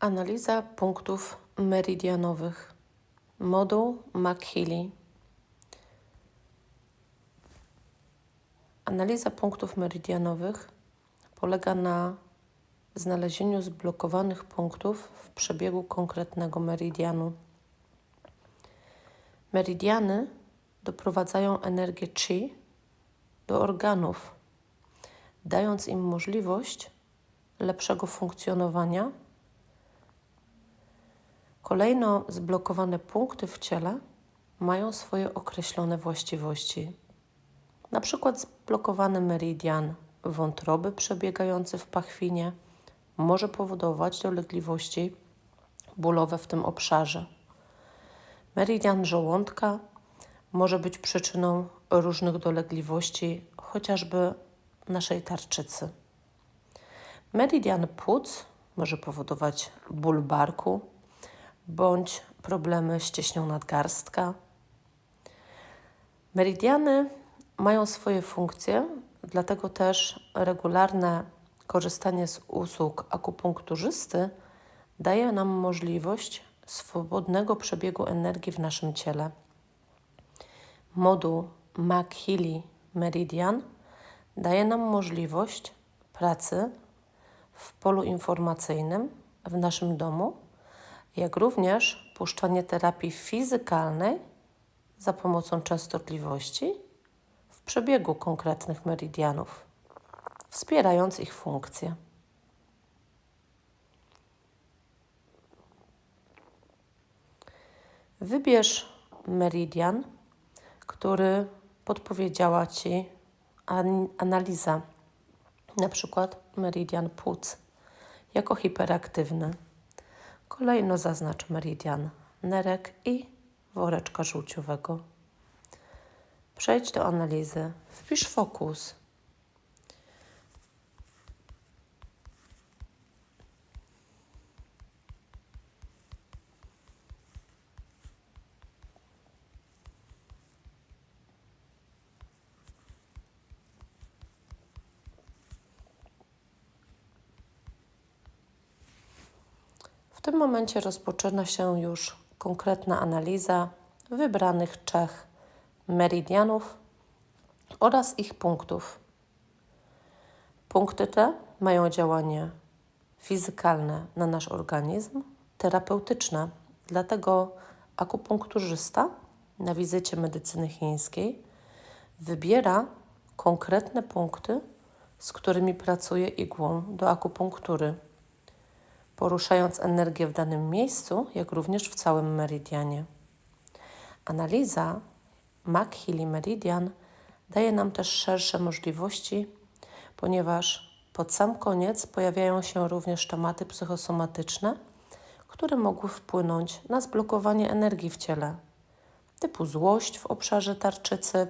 Analiza punktów meridianowych. Moduł McHealy. Analiza punktów meridianowych polega na znalezieniu zblokowanych punktów w przebiegu konkretnego meridianu. Meridiany doprowadzają energię chi do organów, dając im możliwość lepszego funkcjonowania. Kolejno zblokowane punkty w ciele mają swoje określone właściwości. Na przykład zblokowany meridian wątroby przebiegający w pachwinie może powodować dolegliwości bólowe w tym obszarze. Meridian żołądka może być przyczyną różnych dolegliwości, chociażby naszej tarczycy. Meridian płuc może powodować ból barku bądź problemy z cieśnią nadgarstka. Meridiany mają swoje funkcje, dlatego też regularne korzystanie z usług akupunkturzysty daje nam możliwość swobodnego przebiegu energii w naszym ciele. Moduł McHealy Meridian daje nam możliwość pracy w polu informacyjnym w naszym domu, jak również puszczanie terapii fizykalnej za pomocą częstotliwości w przebiegu konkretnych meridianów, wspierając ich funkcje. Wybierz meridian, który podpowiedziała Ci an analiza, na przykład meridian płuc, jako hiperaktywny. Kolejno zaznacz meridian nerek i woreczka żółciowego. Przejdź do analizy. Wpisz fokus. W tym momencie rozpoczyna się już konkretna analiza wybranych trzech meridianów oraz ich punktów. Punkty te mają działanie fizykalne na nasz organizm, terapeutyczne, dlatego akupunkturzysta na wizycie medycyny chińskiej wybiera konkretne punkty, z którymi pracuje igłą do akupunktury poruszając energię w danym miejscu, jak również w całym meridianie. Analiza McHealy Meridian daje nam też szersze możliwości, ponieważ pod sam koniec pojawiają się również tematy psychosomatyczne, które mogły wpłynąć na zblokowanie energii w ciele, typu złość w obszarze tarczycy,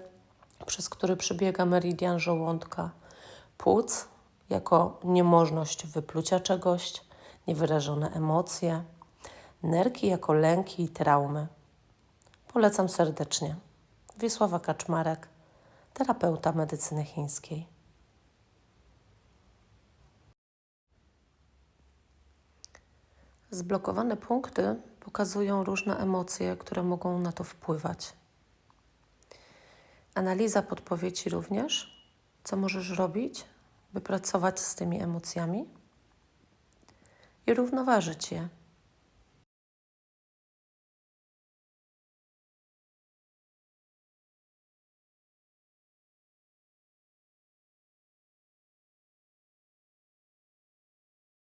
przez który przebiega meridian żołądka, płuc jako niemożność wyplucia czegoś, niewyrażone emocje, nerki jako lęki i traumy. Polecam serdecznie. Wiesława Kaczmarek, terapeuta medycyny chińskiej. Zblokowane punkty pokazują różne emocje, które mogą na to wpływać. Analiza podpowie Ci również, co możesz robić, by pracować z tymi emocjami i równoważyć je